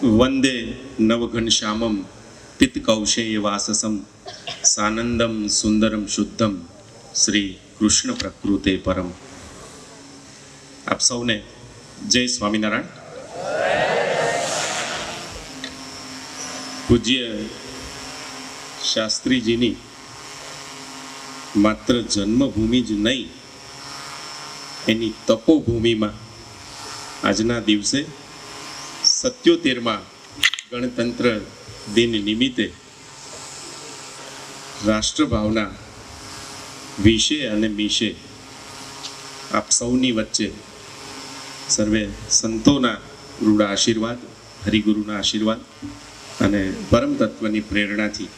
વંદે નવઘનશ્યામમ પિત્કૌશેય વાસસમ સાનંદમ સુંદરમ શુદ્ધમ શ્રી કૃષ્ણ પ્રકૃતે પરમ આપ સૌને જય સ્વામિનારાયણ પૂજ્ય શાસ્ત્રીજીની માત્ર જન્મભૂમિ જ નહીં એની તપોભૂમિમાં આજના દિવસે સત્યોતેરમાં ગણતંત્ર દિન નિમિત્તે રાષ્ટ્રભાવના વિશે અને મિશે આપ સૌની વચ્ચે સર્વે સંતોના રૂઢ આશીર્વાદ, હરિગુરુના આશીર્વાદ અને પરમ તત્વની પ્રેરણાથી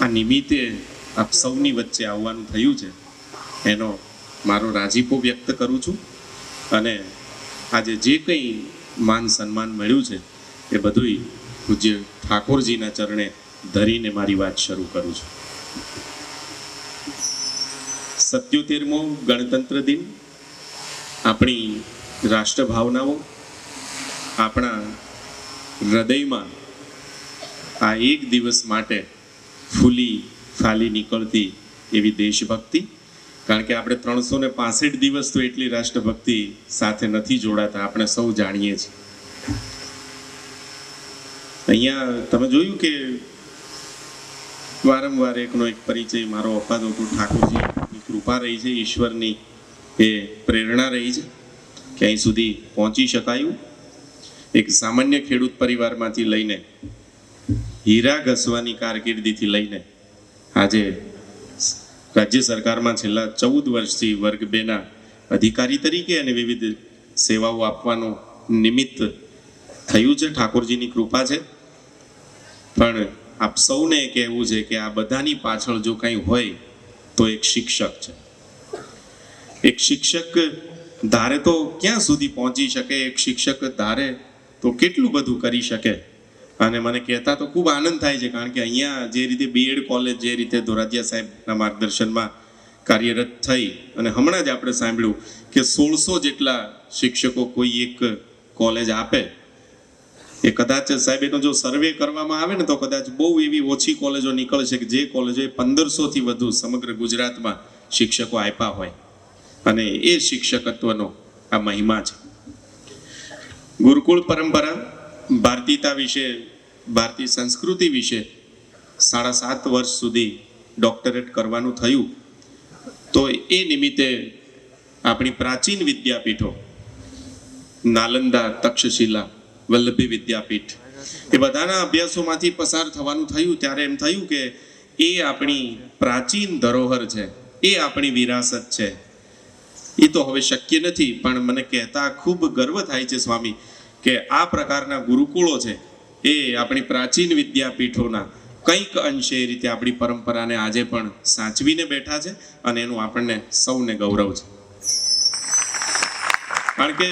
આ નિમિત્તે આપ સૌની વચ્ચે આવવાનું થયું છે. એનો મારો રાજીપો વ્યક્ત કરું છું અને આજે જે કંઈ માન સન્માન મળ્યું છે, એ બધુંય પૂજ્ય ઠાકોરજીના ચરણે ધરીને મારી વાત શરૂ કરું છું. સત્યોતેરમો ગણતંત્ર દિન, આપણી રાષ્ટ્રભાવનાઓ, આપણા હૃદયમાં આ એક દિવસ માટે ફૂલી ફાલી નીકળતી એવી દેશભક્તિ કારણ કે આપણે ત્રણસો ને પાસઠ દિવસ તો એટલી રાષ્ટ્રભક્તિ સાથે નથી જોડાતા, આપણે સૌ જાણીએ છીએ. અહીંયા તમે જોયું કે વારંવાર એકનો એક પરિચય મારો અપાતો હતો ઠાકોરજીની કૃપા રહી છે, ઈશ્વરની એ પ્રેરણા રહી છે કે અહીં સુધી પહોંચી શકાયું. એક સામાન્ય ખેડૂત પરિવારમાંથી લઈને હીરા ઘસવાની કારકિર્દીથી લઈને આજે રાજ્ય સરકારમાં છેલ્લા ચૌદ વર્ષથી વર્ગ બેના અધિકારી તરીકે અને વિવિધ સેવાઓ આપવાનું નિમિત્ત થયું છે. ઠાકોરજીની કૃપા છે. પણ આપ સૌને કહેવું છે કે આ બધાની પાછળ જો કંઈ હોય તો એક શિક્ષક છે. એક શિક્ષક ધારે તો ક્યાં સુધી પહોંચી શકે? એક શિક્ષક ધારે તો કેટલું બધું કરી શકે? અને મને કહેતા તો ખૂબ આનંદ થાય છે, કારણ કે અહીંયા જે રીતે બીએડ કોલેજ જે રીતે ધોરાજીયા સાહેબના માર્ગદર્શનમાં કાર્યરત થઈ અને હમણાં જ આપણે સાંભળ્યું કે સોળસો જેટલા શિક્ષકો કોઈ એક કોલેજ આપે. એ કદાચ સાહેબ, એનો જો સર્વે કરવામાં આવે ને તો કદાચ બહુ એવી ઓછી કોલેજો નીકળશે કે જે કોલેજોએ પંદરસોથી વધુ સમગ્ર ગુજરાતમાં શિક્ષકો આપ્યા હોય. અને એ શિક્ષકત્વનો આ મહિમા છે. ગુરુકુળ પરંપરા ભારતીયતા વિશે ભારતીય સંસ્કૃતિ વિશે સાડા સાત વર્ષ સુધી ડોક્ટરેટ કરવાનું થયું. તો એ નિમિત્તે આપણી પ્રાચીન વિદ્યાપીઠો, નાલંદા તક્ષશિલા, વલ્લભી વિદ્યાપીઠ, એ બધાના અભ્યાસોમાંથી પસાર થવાનું થયું. ત્યારે એમ થયું કે એ આપણી પ્રાચીન ધરોહર છે, એ આપણી વિરાસત છે. એ તો હવે શક્ય નથી, પણ મને કહેતા ખૂબ ગર્વ થાય છે સ્વામી. કે આ પ્રકારના ગુરુકુળો છે એ આપણી પ્રાચીન વિદ્યાપીઠોના કંઈક અંશે એ રીતે આપણી પરંપરાને આજે પણ સાચવીને બેઠા છે અને એનું આપણને સૌને ગૌરવ છે. કારણ કે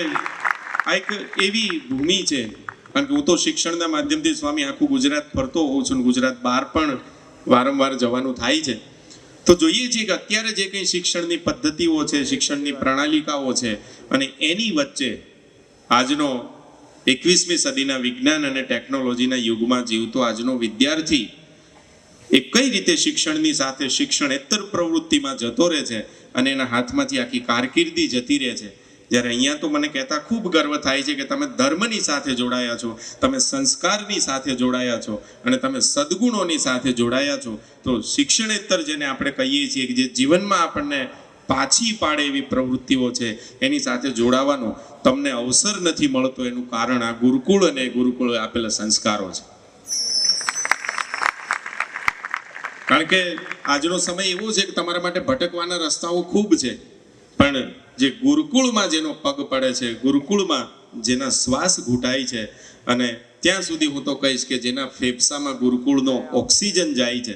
આ એક એવી ભૂમિ છે. કારણ કે હું તો શિક્ષણના માધ્યમથી સ્વામી આખું ગુજરાત ફરતો હોઉં છું ગુજરાત બહાર પણ વારંવાર જવાનું થાય છે. તો જોઈએ છીએ કે અત્યારે જે કંઈ શિક્ષણની પદ્ધતિઓ છે, શિક્ષણની પ્રણાલિકાઓ છે અને એની વચ્ચે આજનો એકવીસમી સદીના વિજ્ઞાન અને ટેકનોલોજીના યુગમાં જીવતો આજનો વિદ્યાર્થી એ કઈ રીતે શિક્ષણની સાથે શિક્ષણેતર પ્રવૃત્તિમાં જતો રહે છે અને એના હાથમાંથી આખી કારકિર્દી જતી રહે છે? જ્યારે અહીંયા તો મને કહેતા ખૂબ ગર્વ થાય છે કે તમે ધર્મની સાથે જોડાયા છો, તમે સંસ્કારની સાથે જોડાયા છો અને તમે સદગુણોની સાથે જોડાયા છો. તો શિક્ષણેતર જેને આપણે કહીએ છીએ કે જે જીવનમાં આપણને પાછી પાડે એવી પ્રવૃત્તિઓ છે, એની સાથે જોડાવાનો તમને અવસર નથી મળતો, એનું કારણ આ ગુરુકુળ અને ગુરુકુળ આપેલા સંસ્કારો છે. કારણ કે આજનો સમય એવો છે કે તમારા માટે ભટકવાના રસ્તાઓ ખૂબ છે, પણ જે ગુરુકુળમાં જેનો પગ પડે છે, ગુરુકુળમાં જેના શ્વાસ ઘૂંટાય છે, અને ત્યાં સુધી હું તો કહીશ કે જેના ફેફસામાં ગુરુકુળનો ઓક્સિજન જાય છે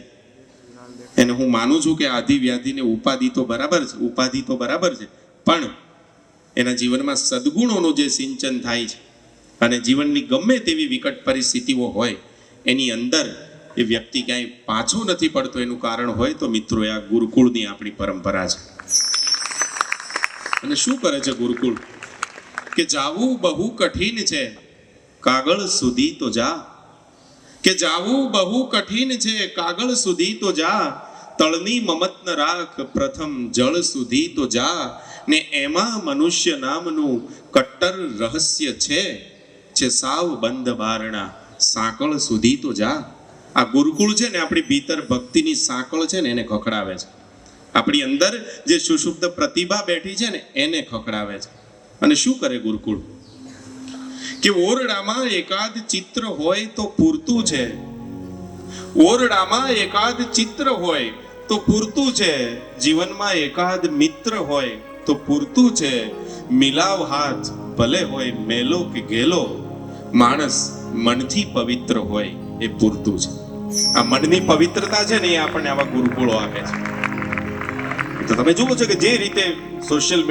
એને હું માનું છું કે આધિ વ્યાધિને ઉપાધિ તો બરાબર છે, ઉપાધિ તો બરાબર છે, પણ એના જીવનમાં સદગુણોનું જે સિંચન થાય છે અને જીવનની ગમે તેવી વિકટ પરિસ્થિતિઓ હોય, એની અંદર એ વ્યક્તિ ક્યાંય પાછો નથી પડતો, એનું કારણ હોય તો મિત્રો આ ગુરુકુળની આપણી પરંપરા છે. અને શું કરે છે ગુરુકુળ? કે જાવું બહુ કઠિન છે, કાગળ સુધી તો જા. કે જાવું બહુ કઠિન છે, કાગળ સુધી તો જા. તળની મમત રાખ, પ્રથમ જળ સુધી તો જા. ને એમાં મનુષ્ય નામનું કટ્ટર રહસ્ય છે છે સાવ બંધ બારણા સાંકળ સુધી તો જા. આ ગુરુકુળ છે ને, આપણી ભીતર ભક્તિની સાંકળ છે ને, એને ખખડાવે છે. આપણી અંદર જે સુષુપ્ત પ્રતિભા બેઠી છે ને, એને ખખડાવે છે. અને શું કરે ગુરુકુળ? કે ઓરડામાં એકાદ ચિત્ર હોય તો પૂરતું છે. ઓરડામાં એકાદ ચિત્ર હોય તો પૂરતું છે, જીવનમાં એકાદ મિત્ર હોય તો પૂરતું છે. મિલાવ હાથ, ભલે હોય મેલો કે ગેલો, માણસ મનથી પવિત્ર હોય એ પૂરતું છે. આ મનની પવિત્રતા છે ને એ આપણને આવા ગુરુકુળો આપે છે. તો તમે જુઓ છો કે જે રીતે સોશિયલ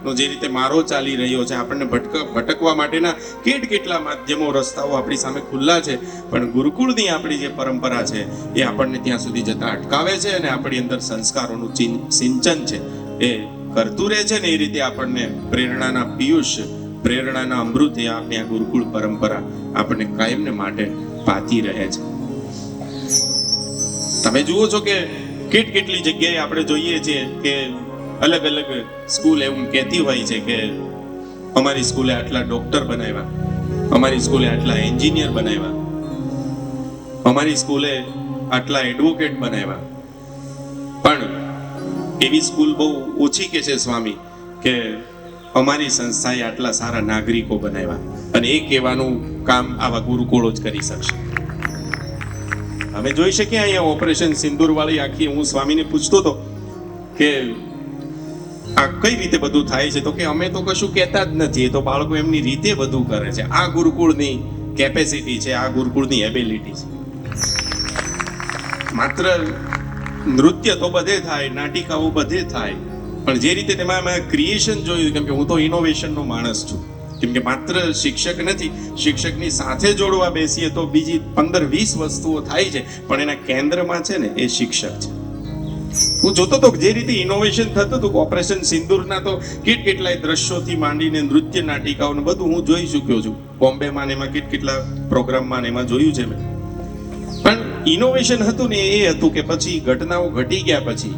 મીડિયાનો જે રીતે મારો ચાલી રહ્યો છે, આપણને ભટક, ભટકવા માટેના કેટ કેટલા માધ્યમો, રસ્તાઓ આપણી સામે ખુલ્લા છે, પણ ગુરુકુળની આપણી જે પરંપરા છે, એ આપણને ત્યાં સુધી જતા અટકાવે છે અને આપણી અંદર સંસ્કારોનું સિંચન છે. એ કરતું રહે છે ને એ રીતે આપણને પ્રેરણાના પિયુષ, પ્રેરણાના અમૃત એ આપણી આ ગુરુકુળ પરંપરા આપણને કાયમને માટે પાતી રહે છે. તમે જુઓ છો કે કેટ કેટલી જગ્યાએ આપણે જોઈએ છીએ કે અલગ અલગ સ્કૂલ એવું કહેતી હોય છે કે અમારી સ્કૂલે આટલા ડોક્ટર બનાવ્યા, અમારી સ્કૂલે આટલા એન્જિનિયર બનાવ્યા, અમારી સ્કૂલે આટલા એડવોકેટ બનાવ્યા. પણ એવી સ્કૂલ બહુ ઓછી કે છે સ્વામી, કે અમારી સંસ્થાએ આટલા સારા નાગરિકો બનાવ્યા અને એ કહેવાનું કામ આવા ગુરુકુળો જ કરી શકશે. અમે જોઈ શકીએ અહીંયા ઓપરેશન સિંદૂર વાળી આખી, હું સ્વામીને પૂછતો હતો કે આ કઈ રીતે બધું થાય છે? તો કે અમે તો કશું કહેતા જ નથી. તો બાળકો એમની રીતે બધું કરે છે. આ ગુરુકુળની કેપેસિટી છે, આ ગુરુકુળની એબિલિટી છે. માત્ર નૃત્ય તો બધે થાય, નાટિકાઓ બધે થાય. પણ જે રીતે તેમાં મેં ક્રિએશન જોયું, કેમ કે હું તો ઇનોવેશનનો માણસ છું. કેમ કે માત્ર શિક્ષક નથી, શિક્ષકની સાથે જોડવા બેસીએ તો બીજી પંદર વીસ વસ્તુઓ થાય છે. પણ એના કેન્દ્રમાં છે ને એ શિક્ષક છે. હું જોતો હતો જે રીતે ઇનોવેશન થતું હતું ઓપરેશન સિંદૂરના તો કેટ કેટલાય દ્રશ્યોથી માંડીને નૃત્ય નાટિકાઓને બધું હું જોઈ ચૂક્યો છું. બોમ્બેમાં ને એમાં કેટ કેટલા પ્રોગ્રામમાં ને એમાં જોયું છે મેં. પણ ઇનોવેશન હતું ને એ હતું કે પછી ઘટનાઓ ઘટી ગયા પછી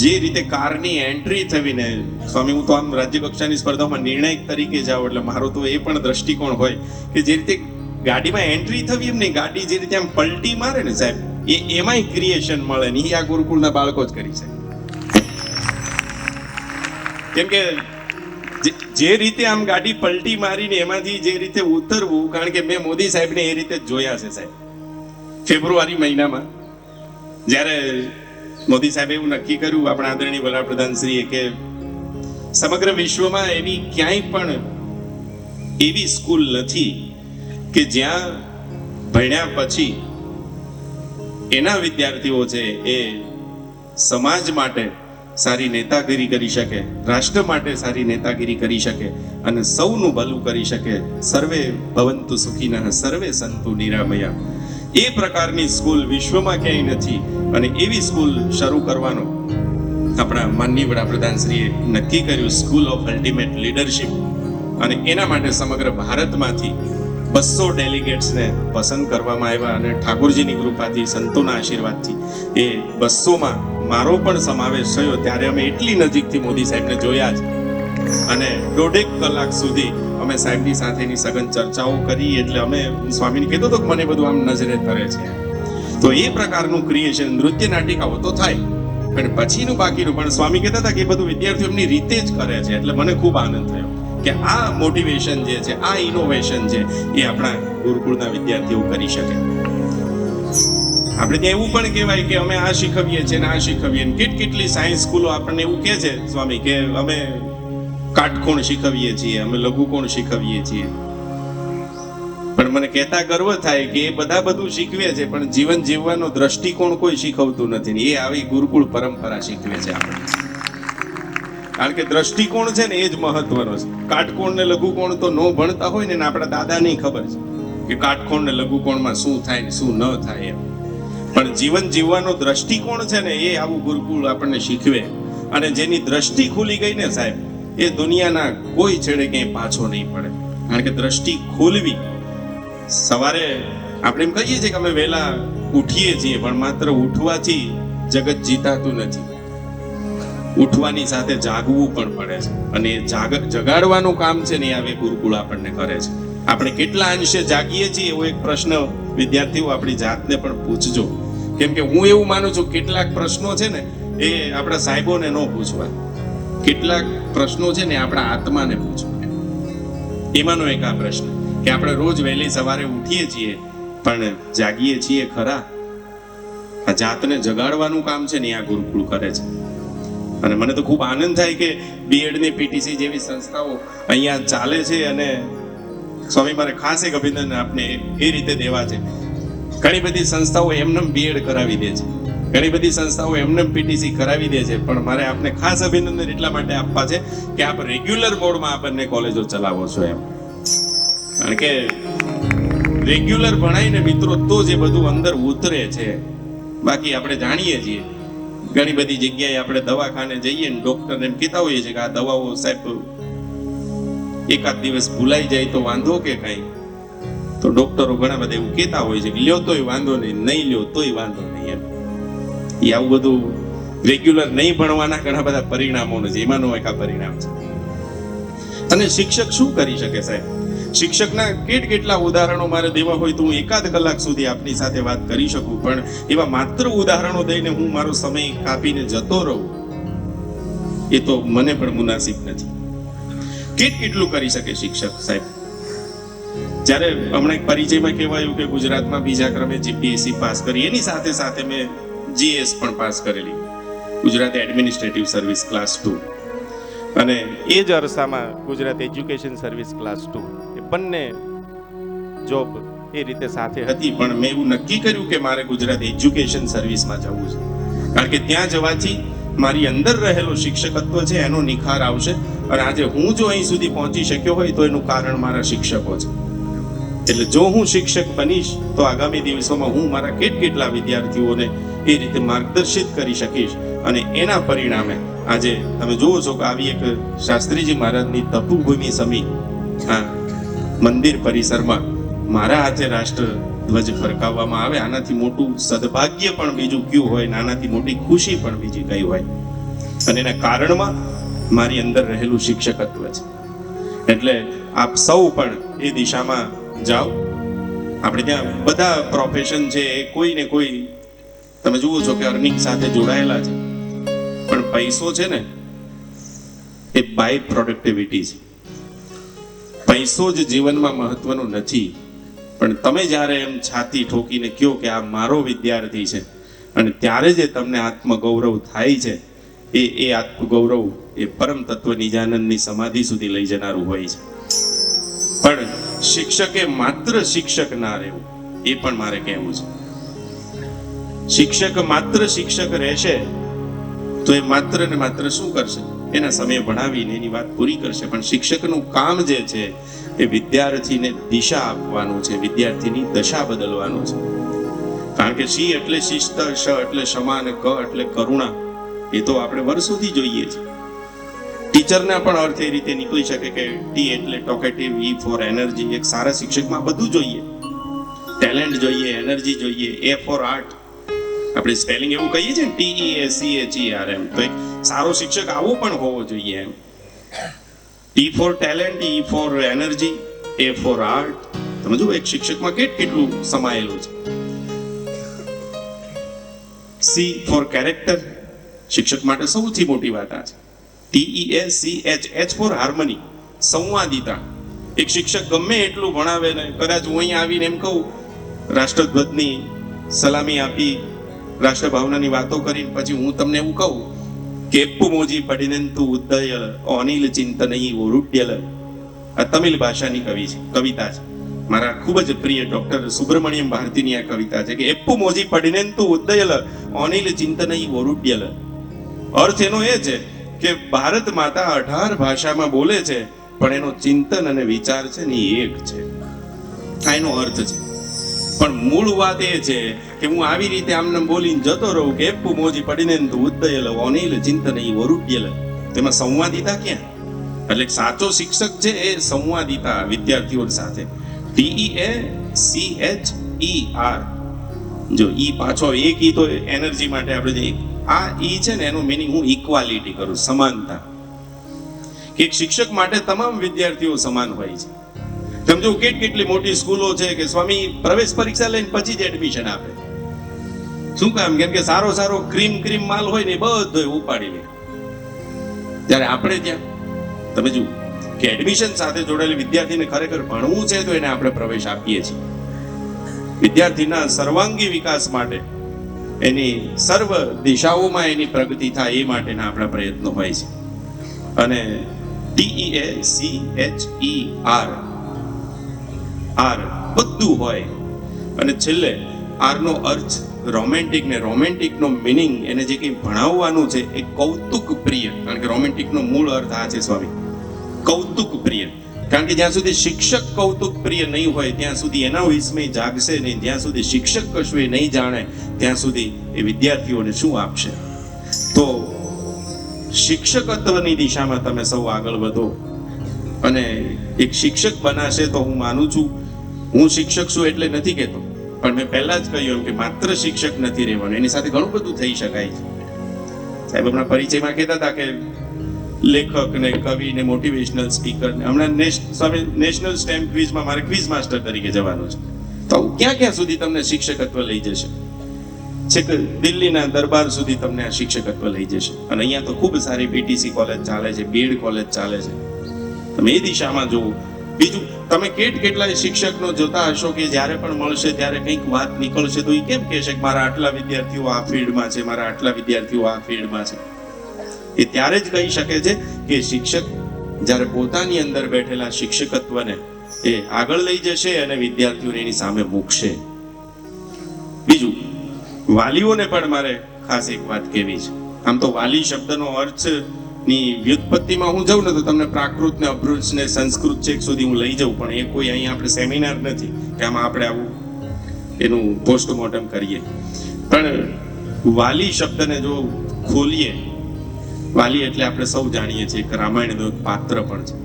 જે રીતે કારની એન્ટ્રી થવીને સ્વામી, હું તો આમ રાજ્ય કક્ષાની સ્પર્ધામાં નિર્ણાયક તરીકે જાઉં એટલે મારો તો એ પણ દ્રષ્ટિકોણ હોય કે જે રીતે ગાડીમાં એન્ટ્રી થવી એમ નહીં, ગાડી જે રીતે આમ પલટી મારે ને સાહેબ એ એમાંય ક્રિએશન મળે ને એ આ ગુરુકુળના બાળકો જ કરી શકે. કેમ કે જે- રીતે આમ ગાડી પલટી મારીને એમાંથી જે રીતે ઉતરવું, કારણ કે મેં મોદી સાહેબને એ રીતે જોયા છે સાહેબ. ફેબ્રુઆરી મહિનામાં, જ્યારે મોદી સાહેબે એવું નક્કી કર્યું, આપણા આદરણીય વડાપ્રધાન શ્રીએ, કે સમગ્ર વિશ્વમાં એવી ક્યાંય પણ એવી સ્કૂલ નથી કે જ્યાં ભણ્યા પછી એના વિદ્યાર્થીઓ છે એ સમાજ માટે સારી નેતાગીરી કરી શકે, રાષ્ટ્ર માટે સારી નેતાગીરી કરી શકે અને સૌનું ભલું કરી શકે. સર્વે ભવંતુ સુખીનઃ, સર્વે સંતુ નિરામયા. એ પ્રકારની સ્કૂલ વિશ્વમાં ક્યાંય નથી અને એવી સ્કૂલ શરૂ કરવાનો આપણા માનનીય વડાપ્રધાન શ્રીએ નક્કી કર્યું, સ્કૂલ ઓફ અલ્ટિમેટ લીડરશિપ. અને એના માટે સમગ્ર ભારતમાંથી બસો ડેલિગેટ્સને પસંદ કરવામાં આવ્યા અને ઠાકોરજીની કૃપાથી, સંતોના આશીર્વાદથી એ બસોમાં મારો પણ સમાવેશ થયો. ત્યારે અમે એટલી નજીકથી મોદી સાહેબને જોયા જ. અને દોઢેક કલાક સુધી અમે સાહેબની સાથેની સઘન ચર્ચાઓ કરી એટલે અમે સ્વામીને કહેતો તો મને બધું આમ નજરે તરે છે. તો એ પ્રકારનું ક્રિએશન નૃત્ય નાટિકાઓ તો થાય. પણ પછીનું બાકીનું પણ સ્વામી કહેતા હતા કે એ બધું વિદ્યાર્થીઓ એમની રીતે જ કરે છે. એટલે મને ખૂબ આનંદ થયો. કે આ મોટિવેશન જે છે, આ ઇનોવેશન છે એ આપણા ગુરુકુળના વિદ્યાર્થીઓ કરી શકે. આપણે ત્યાં એવું પણ કહેવાય કે અમે આ શીખવીએ છીએ ને આ શીખવીએ કેટ કેટલી સાયન્સ સ્કૂલો આપણને એવું કહે છે, સ્વામી, કે અમે કાટકોણ શીખવીએ છીએ, અમે લઘુકોણ શીખવીએ છીએ. પણ મને કહેતા ગર્વ થાય કે એ બધા બધું શીખવે છે, પણ જીવન જીવવાનો દ્રષ્ટિકોણ કોઈ શીખવતું નથી એ આવી ગુરુકુળ પરંપરા શીખવે છે આપણે કારણ કે દ્રષ્ટિકોણ છે ને એ જ મહત્વનો છે. કાટકોણ ને લઘુકોણ તો નો ભણતા હોય ને આપણા દાદા ની ખબર છે કે કાટકોણ ને લઘુકોણમાં શું થાય ને શું ન થાય એમ. પણ જીવન જીવવાનો દ્રષ્ટિકોણ છે ને એ આવું ગુરુકુળ આપણને શીખવે. અને જેની દ્રષ્ટિ ખુલી ગઈ ને સાહેબ, એ દુનિયાના કોઈ છેડે ક્યાંય પાછો નહીં પડે. કારણ કે દ્રષ્ટિ ખોલવી, સવારે આપણે એમ કહીએ છીએ કે અમે વહેલા ઉઠીએ છીએ, પણ માત્ર ઉઠવાથી જગત જીતાતું નથી. ઉઠવાની સાથે જાગવું પણ પડે છે. અને જાગ, જગાડવાનું કામ છે ને આવે ગુરુકુળ આપણને કરે છે. આપણે કેટલા અંશે જાગીએ છીએ એવો એક પ્રશ્ન વિદ્યાર્થીઓ આપણી જાતને પણ પૂછજો. કેમ કે હું એવું માનું છું કેટલાક પ્રશ્નો છે ને એ આપણા સાહેબોને ન પૂછવા. કેટલાક પ્રશ્નો છે ને આપણા આત્માને પૂછવા. એમાંનો એક આ પ્રશ્ન કે આપણે રોજ વહેલી સવારે ઉઠીએ છીએ, પણ જાગીએ છીએ ખરા? આ જાતને જગાડવાનું કામ છે ને આ ગુરુકુળ કરે છે. અને મને તો ખૂબ આનંદ થાય કે બીએડની પીટીસી જેવી સંસ્થાઓ અહીંયા ચાલે છે અને સ્વામી મારે ખાસ એક અભિનંદન આપને એ રીતે દેવા છે. ઘણી બધી સંસ્થાઓ એમને બીએડ કરાવી દે છે. ઘણી બધી સંસ્થાઓ એમને પીટીસી કરાવી દે છે. પણ મારે આપને ખાસ અભિનંદન એટલા માટે આપવા છે કે આપ રેગ્યુલર બોર્ડમાં આપણને કોલેજો ચલાવો છો એમ. કારણ કે રેગ્યુલર ભણાઈને મિત્રો તો જે બધું અંદર ઉતરે છે, બાકી આપણે જાણીએ છીએ. ઘણી બધી જગ્યાએ આપણે દવાખાને જઈએ ને ડોક્ટર એમ કહેતા હોઈએ છીએ કે આ દવાઓ સાહેબ એકાદ દિવસ ભૂલાઈ જાય તો વાંધો કે કઈ? તો ડોક્ટરો ઘણા બધા એવું કહેતા હોય છે કે લ્યો તોય વાંધો નહીં નહીં લ્યો તોય વાંધો નહીં એમ. એ આવું બધું રેગ્યુલર નહીં ભણવાના ઘણા બધા પરિણામો છે, એમાંનું એક આ પરિણામ છે. અને શિક્ષક શું કરી શકે સાહેબ? શિક્ષકના કેટ કેટલા ઉદાહરણો મારે દેવા હોય તો હું એકાદ કલાક સુધી આપની સાથે વાત કરી શકું. પણ એવા માત્ર ઉદાહરણો દઈને હું મારો સમય કાપીને જતો રહું, એ તો મને પણ મુનાસિબ નથી. કેટ કેટલું કરી શકે શિક્ષક સાહેબ? જ્યારે હમણાં એક પરિચયમાં કહેવાયું કે ગુજરાતમાં બીજા ક્રમે જીપીએસસી પાસ કરી, એની સાથે સાથે મેં જીએસ પણ પાસ કરેલી. Gujarat administrative service class two અને એ જ અરસામાં Gujarat education service class two બંને જોબ એ રીતે સાથે હતી. પણ મેં એવું નક્કી કર્યું કે મારે ગુજરાત એજ્યુકેશન સર્વિસમાં જવું છે. કારણ કે ત્યાં જવાથી મારી અંદર રહેલો શિક્ષકત્વ છે, એનો નિખાર આવશે અને આજે હું જો અહીં સુધી પહોંચી શક્યો હોય તો એનું કારણ મારા શિક્ષકો છે. એટલે જો હું શિક્ષક બનીશ, તો આગામી દિવસોમાં હું મારા કેટ કેટલા વિદ્યાર્થીઓને એ રીતે માર્ગદર્શિત કરી શકીશ અને એના પરિણામે આજે તમે જુઓ છો કે આવી એક શાસ્ત્રીજી મહારાજની તપુભૂમિ સમી આ મંદિર પરિસરમાં મારા હાથે રાષ્ટ્ર ધ્વજ ફરકાવવામાં આવે, આનાથી મોટું સદભાગ્ય પણ બીજું કયું હોય આનાથી મોટી ખુશી પણ બીજી કઈ હોય? અને એના કારણમાં મારી અંદર રહેલું શિક્ષકત્વ છે. એટલે આપ સૌ પણ એ દિશામાં જાઓ. આપણે ત્યાં બધા પ્રોફેશન છે, એ કોઈ ને કોઈ તમે જુઓ છો કે અર્નિંગ સાથે જોડાયેલા છે. પણ પૈસો છે ને, એ બાય પ્રોડક્ટિવિટી છે. પૈસો જ જીવનમાં મહત્વનો નથી. પણ તમે જ્યારે એમ છાતી ઠોકીને કહો કે આ મારો વિદ્યાર્થી છે, અને ત્યારે જે તમને આત્મગૌરવ થાય છે, એ એ આત્મગૌરવ એ પરમ તત્વ નિજાનંદની સમાધિ સુધી લઈ જનારું હોય છે. પણ શિક્ષકે માત્ર શિક્ષક ના રહેવું, એ પણ મારે કહેવું છે. શિક્ષક માત્ર શિક્ષક રહેશે, તો એ માત્ર ને માત્ર શું કરશે? એના સમય ભણાવીને એની વાત પૂરી કરશે. પણ શિક્ષકનું કામ જે છે, એ વિદ્યાર્થીને દિશા આપવાનું છે, વિદ્યાર્થીની દશા બદલવાનું છે. કારણ કે શી એટલે શિસ્ત શ એટલે અને ક એટલે કરુણા, એ તો આપણે વર્ષોથી જોઈએ છીએ ટીચરના પણ અર્થ એ રીતે નીકળી શકે કે ટી એટલે ટોકેટિવ, ઈ ફોર એનર્જી, એક સારા શિક્ષકમાં બધું જોઈએ. ટેલેન્ટ જોઈએ, એનર્જી જોઈએ, એ ફોર આર્ટ. આપણે સ્પેલિંગ એવું કહીએ છીએ T A, C, H, E, R, એમ. તો એક સારો શિક્ષક આવો પણ હોવો જોઈએ એમ. T for talent E for energy A for art તમે જુઓ, એક શિક્ષકમાં કેટ કેટલું સમાયેલું છે. સી ફોર કેરેક્ટર શિક્ષક માટે સૌથી મોટી વાત આ છે. T E S C H H for harmony સંવાદિતા. એક શિક્ષક ગમે એટલું ભણાવે ને કદાચ હું અહીંયા આવીને એમ કહું, રાષ્ટ્રધ્વજની સલામી આપી, રાષ્ટ્રભાવનાની વાતો કરીને પછી હું તમને એવું કહું મોજી પડિનેન્તુ ઉદય અનિલ ચિંતનઈ ઓરુડ્યલ આ તમિલ ભાષાની કવિ છે કવિતા છે મારા ખૂબ જ પ્રિય ડોક્ટર સુબ્રમણ્યમ ભારતીની આ કવિતા છે કે એપ્પુ મોજી પડિનેન્તુ ઉદ્દયલ અનિલ ચિંતનઈ ઓરુડ્યલ અર્થ એનો એ છે કે ભારત માતા અઢાર ભાષામાં બોલે છે પણ એનો ચિંતન અને વિચાર છે ને એક છે આ એનો અર્થ છે પણ મૂળ વાત એ છે કે હું આવી રીતે આમને બોલીને જતો રહું કે એપુ મોજી પડીને તું ઉદ્દયલ, અનિલ, ચિંતન એ વરુપ્યલ. તેમાં સંવાદિતા ક્યાં? એટલે સાચો શિક્ષક છે એ સંવાદિતા વિદ્યાર્થીઓ સાથે. T E A C H E R જો ઈ પાછો એક ઈ તો એનર્જી માટે આપણે જે આ ઈ છે ને એનો મિનિંગ હું ઇક્વાલિટી કરું, સમાનતા. કે શિક્ષક માટે તમામ વિદ્યાર્થીઓ સમાન હોય છે. તમે જો કેટ કેટલી મોટી સ્કૂલો છે કે સ્વામી પ્રવેશ પરીક્ષા લઈને પછી જ એડમિશન આપે. શું કામ? કેમ કે સારો સારો ક્રીમ ક્રીમ માલ હોય ને બધો ઉપાડી લે. જ્યારે આપણે ત્યાં, તમે જુઓ, કે એડમિશન સાથે જોડાયેલી વિદ્યાર્થીને ખરેખર ભણવું છે તો એને આપણે પ્રવેશ આપીએ છીએ. વિદ્યાર્થીના સર્વાંગી વિકાસ માટે, એની સર્વ દિશાઓમાં એની પ્રગતિ થાય એ માટેના આપણા પ્રયત્નો હોય છે. અને T E A C H E R R બધું હોય. અને છેલ્લે, આરનો અર્થ રોમેન્ટિક ને રોમેન્ટિક નો મિનિંગ એને જે કંઈ ભણાવવાનું છે એ કૌતુક પ્રિય કારણ કે રોમેન્ટિક નો મૂળ અર્થ આ છે, સ્વામી. કૌતુક પ્રિય કારણ કે જ્યાં સુધી શિક્ષક કૌતુક પ્રિય નહીં હોય, ત્યાં સુધી એના વિસ્મય જાગશે નહીં. જ્યાં સુધી શિક્ષક કશું એ નહીં જાણે, ત્યાં સુધી એ વિદ્યાર્થીઓને શું આપશે? તો શિક્ષકત્વની દિશામાં તમે સૌ આગળ વધો. અને એક શિક્ષક બનાશે તો હું માનું છું હું શિક્ષક છું એટલે નથી કહેતો. પણ મેં પહેલા જ કહ્યું કે માત્ર શિક્ષક નથી રહેવાનું. એની સાથે ઘણું બધું થઈ શકાય છે. સાહેબ, હમણાં પરિચયમાં કહેતા હતા કે લેખક ને કવિ ને મોટિવેશનલ સ્પીકર ને. હમણાં નેશનલ સ્ટેમ્પ ક્વિઝમાં મારે ક્વિઝ માસ્ટર તરીકે જવાનું છે. તો ક્યાં ક્યાં સુધી તમને શિક્ષકત્વ લઈ જશે? છેક દિલ્હીના દરબાર સુધી તમને આ શિક્ષકત્વ લઈ જશે. અને અહીંયા તો ખૂબ સારી બીટીસી કોલેજ ચાલે છે બીએડ કોલેજ ચાલે છે. તમે એ દિશામાં જુઓ. બીજું, તમે કેટ કેટલાય શિક્ષકનો જોતા હશો કે જ્યારે પણ મળશે ત્યારે કંઈક વાત નીકળશે, તો એ કેમ કહેશે કે મારા આટલા વિદ્યાર્થીઓ આ ફિલ્ડમાં છે, મારા આટલા વિદ્યાર્થીઓ આ ફિલ્ડમાં છે? એ ત્યારે જ કહી શકે છે કે શિક્ષક જ્યારે પોતાની અંદર બેઠેલા શિક્ષકત્વને એ આગળ લઈ જશે અને વિદ્યાર્થીઓને એની સામે મૂકશે. બીજું, વાલીઓને પણ મારે ખાસ એક વાત કહેવી છે. આમ તો વાલી શબ્દનો અર્થ ની વ્યુત્પત્તિમાં હું જાઉં ને તો તમને પ્રાકૃત ને અભૃત ને સંસ્કૃત છેક સુધી હું લઈ જાઉં, પણ એ કોઈ અહીંયા આપણે સેમિનાર નથી કે આમાં આપણે આવું એનું પોસ્ટમોર્ટમ કરીએ. પણ વાલી શબ્દને જો ખોલીએ, વાલી એટલે આપણે સૌ જાણીએ છીએ કે રામાયણ એક પાત્ર પણ છે.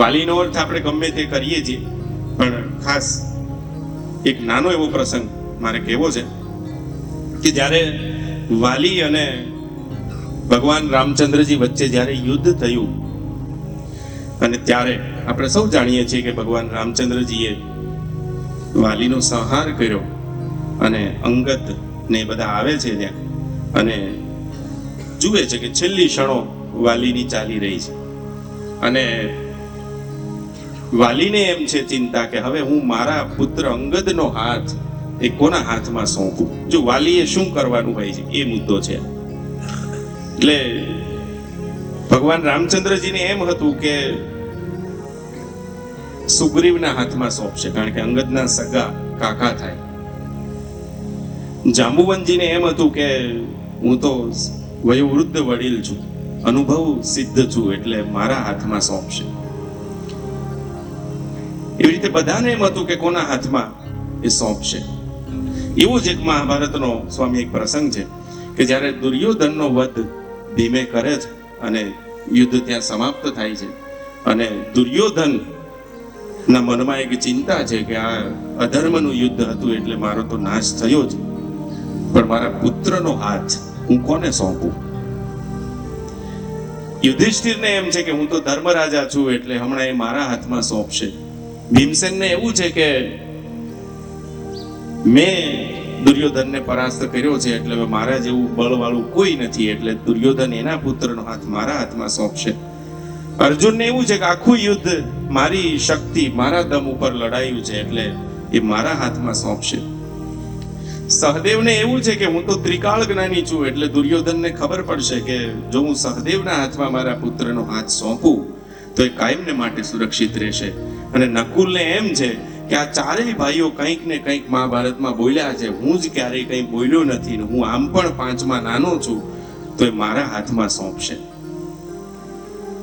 વાલીનો અર્થ આપણે ગમે તે કરીએ છીએ, પણ ખાસ એક નાનો એવો પ્રસંગ મારે કહેવો છે કે જ્યારે વાલી અને ભગવાન રામચંદ્રજી વચ્ચે જ્યારે યુદ્ધ થયું, અને ત્યારે આપણે સૌ જાણીએ છીએ કે ભગવાન રામચંદ્રજીએ વાલીનો સંહાર કર્યો, અને અંગત ને બધા આવે છે ત્યાં, અને જુએ છે કે છેલ્લી ક્ષણો વાલીની ચાલી રહી છે. અને વાલીને એમ છે ચિંતા કે હવે હું મારા પુત્ર અંગદનો હાથ, એ કોના હાથમાં સોંપું? જો વાલીએ શું કરવાનું હોય છે? એ મુદ્દો છે. એટલે ભગવાન રામચંદ્રજીને એમ હતું કે સુગ્રીવના હાથમાં સોંપશે કારણ કે અંગદના સગા કાકા થાય. જાંબુવનજીને એમ હતું કે હું તો વયોવૃદ્ધ વડીલ છું, અનુભવ સિદ્ધ છું, એટલે મારા હાથમાં સોંપશે એવી રીતે બધાને એમ હતું કે કોના હાથમાં એ સોંપશે એવું જ એક મહાભારતનો સ્વામી એક પ્રસંગ છે કે જ્યારે દુર્યોધનનો વધ ધીમે કરે છે અને યુદ્ધ ત્યાં સમાપ્ત થાય છે. અને દુર્યોધન ના મનમાં એક ચિંતા છે કે આ અધર્મનું યુદ્ધ હતું એટલે મારો તો નાશ થયો જ. પણ મારા પુત્રનો હાથ હું કોને સોંપું? યુધિષ્ઠિરને એમ છે કે હું તો ધર્મરાજા છું એટલે હમણાં એ મારા હાથમાં સોંપશે. ભીમસેનને એવું છે કે મેં દુર્યોધનને પરાસ્ત કર્યો છે એટલે હવે મારા જેવું બળવાળું કોઈ નથી, એટલે દુર્યોધન એના પુત્રનો હાથ મારા હાથમાં સોંપશે. અર્જુનને એવું છે કે આખું યુદ્ધ મારી શક્તિ, મારા દમ ઉપર લડાયું છે એટલે એ મારા હાથમાં સોંપશે. સહદેવને એવું છે કે હું તો ત્રિકાળ જ્ઞાની છું, એટલે દુર્યોધનને ખબર પડશે કે જો હું સહદેવના હાથમાં મારા પુત્રનો હાથ સોંપું, તો એ કાયમને માટે સુરક્ષિત રહેશે. અને નકુલને એમ છે કે આ ચારેય ભાઈઓ કંઈક ને કંઈક મહાભારતમાં બોલ્યા છે. હું જ ક્યારેય કંઈ બોલ્યો નથી ને હું આમ પણ પાંચમાં નાનો છું, તો એ મારા હાથમાં સોંપશે.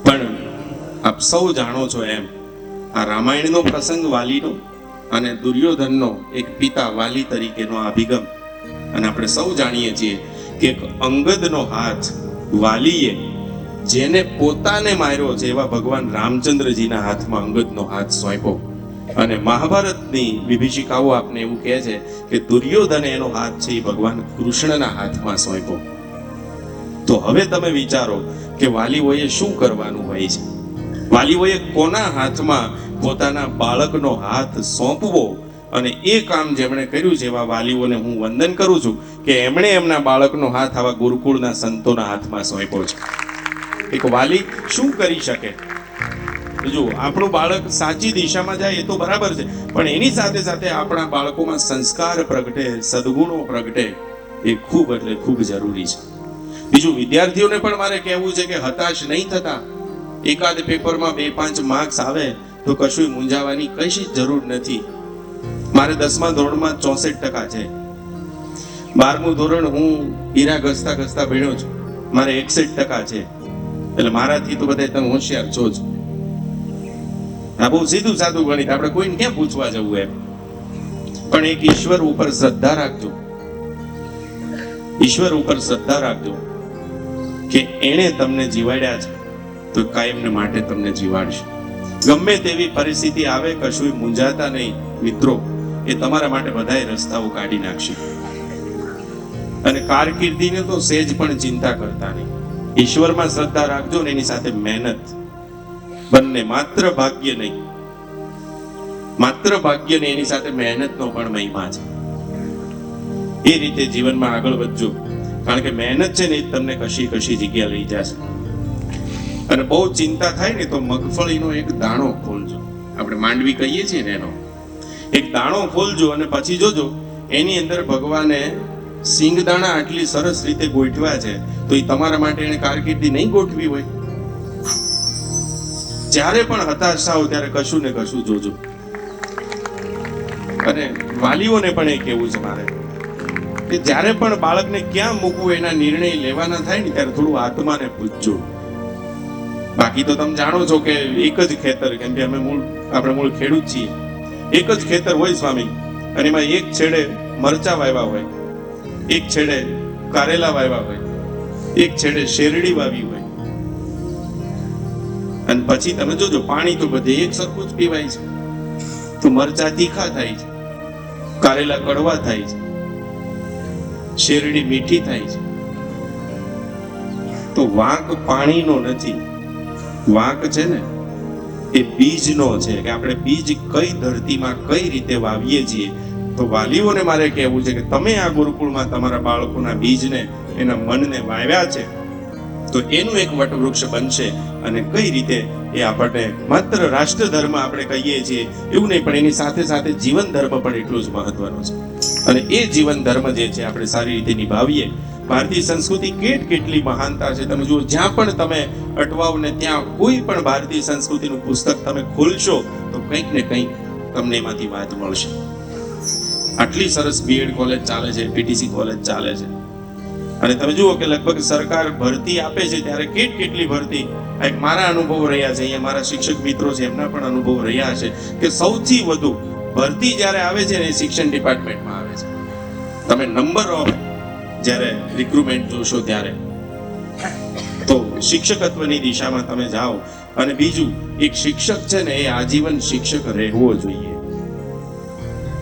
પણ આપ સૌ જાણો છો એમ, આ રામાયણનો પ્રસંગ વાલીનો અને દુર્યોધનનો એક પિતા વાલી તરીકેનો અભિગમ. અને આપણે સૌ જાણીએ છીએ કે એક અંગદનો હાથ વાલીએ જેને પોતાને માર્યો છે એવા ભગવાન રામચંદ્રજીના હાથમાં અંગદનો હાથ સોંપ્યો. અને મહાભારતની વિભીષિકાઓ આપને એવું કહે છે કે દુર્યોધને એનો હાથ છે એ ભગવાન કૃષ્ણના હાથમાં સોંપ્યો. તો હવે તમે વિચારો કે વાલીઓએ શું કરવાનું હોય છે? વાલીઓએ કોના હાથમાં પોતાના બાળકનો હાથ સોંપવો? અને એ કામ જેમણે કર્યું છે, એવા વાલીઓને હું વંદન કરું છું કે એમણે એમના બાળકનો હાથ આવા ગુરુકુળના સંતોના હાથમાં સોંપ્યો છે. એક વાલી શું કરી શકે? જો આપણું બાળક સાચી દિશામાં જાય એ તો બરાબર છે. પણ એની સાથે સાથે આપણા બાળકોમાં સંસ્કાર પ્રગટે, સદગુણો પ્રગટે એ ખૂબ એટલે ખૂબ જરૂરી છે. બીજું, વિદ્યાર્થીઓને પણ મારે કહેવું છે કે હતાશ નહીં થતા. એકાદ પેપરમાં બે પાંચ માર્ક્સ આવે તો કશું મૂંઝાવાની કશી જરૂર નથી. મારે દસમા ધોરણમાં ચોસઠ ટકા છે. બારમું ધોરણ હું હીરા ઘસતા ઘસતા ભણ્યો છું. મારે એકસઠ ટકા છે. એટલે મારાથી તો બધા તમે હોશિયાર છો જ. આ બહુ સીધું સાધું ગણિત. આપણે કોઈને ક્યાં પૂછવા જવું એમ? પણ એક ઈશ્વર ઉપર શ્રદ્ધા રાખજો. ઈશ્વર ઉપર શ્રદ્ધા રાખજો કે એણે તમને જીવાડ્યા છે, તો કાયમને માટે તમને જીવાડશે. ગમે તેવી પરિસ્થિતિ આવે કશું મૂંઝાતા નહીં. મિત્રો, એ તમારા માટે બધાય રસ્તાઓ કાઢી નાખશે. અને કારકિર્દીને તો સેજ પણ ચિંતા કરતા નહીં. ઈશ્વરમાં શ્રદ્ધા રાખજો ને એની સાથે મહેનત. બંને માત્ર ભાગ્ય નહીં. માત્ર ભાગ્ય ને એની સાથે મહેનતનો પણ મહિમા છે. એ રીતે જીવનમાં આગળ વધજો. કારણ કે મહેનત છે ને એ તમને કશી કશી જગ્યા લઈ જશે. અને બહુ ચિંતા થાય ને તો મગફળીનો એક દાણો ખોલજો. આપણે માંડવી કહીએ છીએ ને એનો. એક દાણો ખોલજો અને પછી જોજો, એની અંદર ભગવાને સિંગદાણા આટલી સરસ રીતે ગોઠવ્યા છે. તો એ તમારા માટે એને કારકિર્દી નહીં ગોઠવી હોય. જ્યારે પણ હતાશ થાવ ત્યારે કશું ને કશું જોજો. અને વાલીઓને પણ એ કહેવું છે મારે, કે જ્યારે પણ બાળકને ક્યાં મૂકવું એના નિર્ણય લેવાના થાય ને ત્યારે થોડું આત્માને પૂછજો. બાકી તો તમે જાણો છો કે એક જ ખેતર, કેમ કે અમે મૂળ, આપણે મૂળ ખેડૂત છીએ. એક જ ખેતર હોય સ્વામી, અને એમાં એક છેડે મરચા વાવ્યા હોય, એક છેડે કારેલા વાવ્યા હોય, એક છેડે શેરડી વાવી હોય. અને પછી તમે જોજો, પાણી તો બધે એક સરખું જ પીવાય છે. તો મરચા તીખા થાય છે, કારેલા કડવા થાય છે, શેરડી મીઠી થાય છે. તો વાંક પાણીનો નથી. વાંક છે ને, એ બીજનો છે, કે આપણે બીજ કઈ ધરતીમાં કઈ રીતે વાવીએ છીએ. તો વાલીઓને મારે કહેવું છે કે તમે આ ગુરુકુળમાં તમારા બાળકોના બીજને, એના મનને વાવ્યા છે, તો એનું એક વટવૃક્ષ બનશે. અને કઈ રીતે એ આપણને માત્ર રાષ્ટ્ર ધર્મ આપણે કહીએ છીએ, એવું નહીં, પણ એની સાથે સાથે જીવન ધર્મ પણ એટલું જ મહત્વનો છે. અને એ જીવન ધર્મ જે છે, આપણે સારી રીતે નિભાવીએ. ભારતીય સંસ્કૃતિ કેટ કેટલી મહાનતા છે. તમે જુઓ, જ્યાં પણ તમે અટવાવ ને ત્યાં કોઈ પણ ભારતીય સંસ્કૃતિનું પુસ્તક તમે ખોલશો, તો કંઈક ને કંઈક તમને એમાંથી વાત મળશે. આટલી સરસ બીએડ કોલેજ ચાલે છે પીટીસી કોલેજ ચાલે છે. અને તમે જુઓ કે લગભગ સરકાર ભરતી આપે છે ત્યારે કેટ કેટલી ભરતી? આ એક મારા અનુભવ રહ્યા છે. અહીંયા મારા શિક્ષક મિત્રો છે, એમના પણ અનુભવ રહ્યા છે કે સૌથી વધુ ભરતી જ્યારે આવે છે ને શિક્ષણ ડિપાર્ટમેન્ટમાં આવે છે. તમે નંબર ઓફ જ્યારે રિક્રુટમેન્ટ જોશો ત્યારે, તો શિક્ષકત્વની દિશામાં તમે જાઓ. અને બીજું, એક શિક્ષક છે ને એ આજીવન શિક્ષક રહેવો જોઈએ.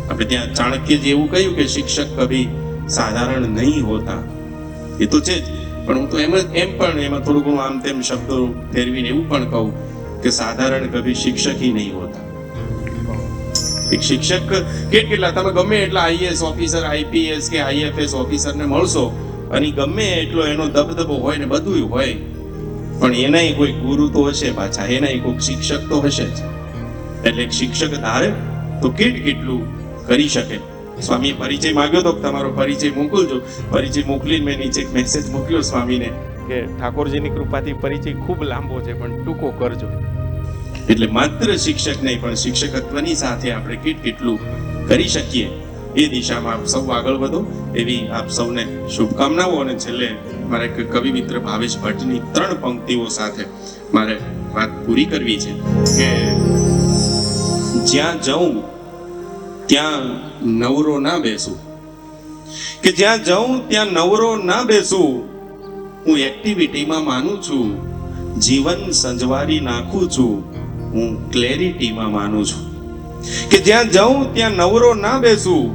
આપણે ત્યાં ચાણક્યજી એવું કહ્યું કે શિક્ષક કભી સાધારણ નહીં હોતા. એ તો છે જ. પણ હું તો એમ જ, એમ પણ એમાં થોડું ઘણું આમ તેમ શબ્દો ફેરવીને એવું પણ કહું કે સાધારણ કભી શિક્ષક ઈ નહીં હોતા. એક શિક્ષક કેટ કેટલા, તમે ગમે એટલા આઈએસ ઓફિસર, આઈપીએસ કે આઈએફએસ ઓફિસરને મળશો અને ગમે એટલો એનો દબદબો હોય ને બધું હોય, પણ એનાય કોઈ ગુરુ તો હશે પાછા, એનાય કોઈક શિક્ષક તો હશે જ. એટલે શિક્ષક ધારે તો કેટ કેટલું કરી શકે. સ્વામીએ પરિચય માંગ્યો તો તમારો પરિચય મોકલજો. પરિચય મોકલીને મેં નીચે એક મેસેજ મોકલ્યો સ્વામીને. કે ઠાકોરજીની કૃપાથી પરિચય ખૂબ લાંબો છે પણ ટૂંકો કરજો. એટલે માત્ર શિક્ષક નહીં પણ શિક્ષકત્વની સાથે આપણે કેટ કેટલું કરી શકીએ. એ દિશામાં આપ સૌ આગળ વધો. એવી આપ સૌને શુભકામનાઓ અને છેલ્લે મારે એક કવિ મિત્ર ભાવેશ ભટ્ટની ત્રણ પંક્તિઓ સાથે મારે વાત પૂરી કરવી છે કે જ્યાં જઉં ત્યાં નવરો ના બેસું. કે જ્યાં જઉં, ત્યાં નવરો ના બેસું. હું એક્ટિવિટીમાં માનું છું. જીવન સંજવારી નાખું છું. હું ક્લેરિટીમાં માનું છું. કે જ્યાં જાઉં, ત્યાં નવરો ના બેસું.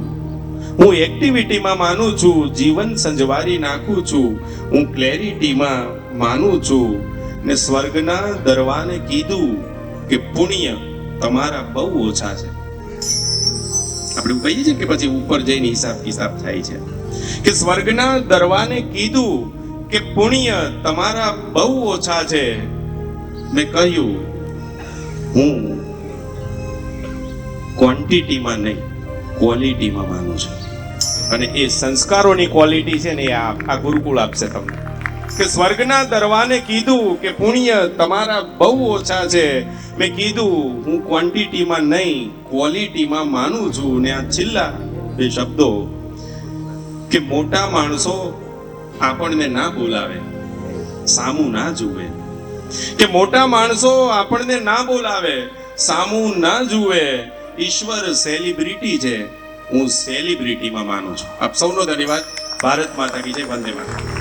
હું એક્ટિવિટીમાં માનું છું. જીવન સંજવારી નાખું છું. હું ક્લેરિટીમાં માનું છું. ને સ્વર્ગના દરવાને કીધું કે, પુણ્ય તમારા બહુ ઓછા છે. આપણે કહીએ છીએ કે પછી ઉપર જઈને હિસાબ કિતાબ થાય છે. કે સ્વર્ગના દરવાને કીધું કે પુણ્ય તમારા બહુ ઓછા છે. મેં કહ્યું, હું ક્વોન્ટિટીમાં નહીં ક્વોલિટીમાં માનું છું. અને એ સંસ્કારોની ક્વોલિટી છે ને એ આ ગુરુકુળ આપશે તમને. કે સ્વર્ગના દરવાને કીધું કે પુણ્ય તમારા બહુ ઓછા છે. મેં કીધું, હું ક્વોન્ટિટીમાં નહીં ક્વોલિટીમાં માનું છું. ને આ છેલ્લા બે શબ્દો કે મોટા માણસો આપણને ના બોલાવે, સામું ના જુએ. કે મોટા માણસો આપણને ના બોલાવે, સામું ના જુએ. ઈશ્વર સેલિબ્રિટી છે. હું સેલિબ્રિટીમાં માનું છું. આપ સૌનો ધન્યવાદ. ભારત માતા કી જય. વંદે માતરમ.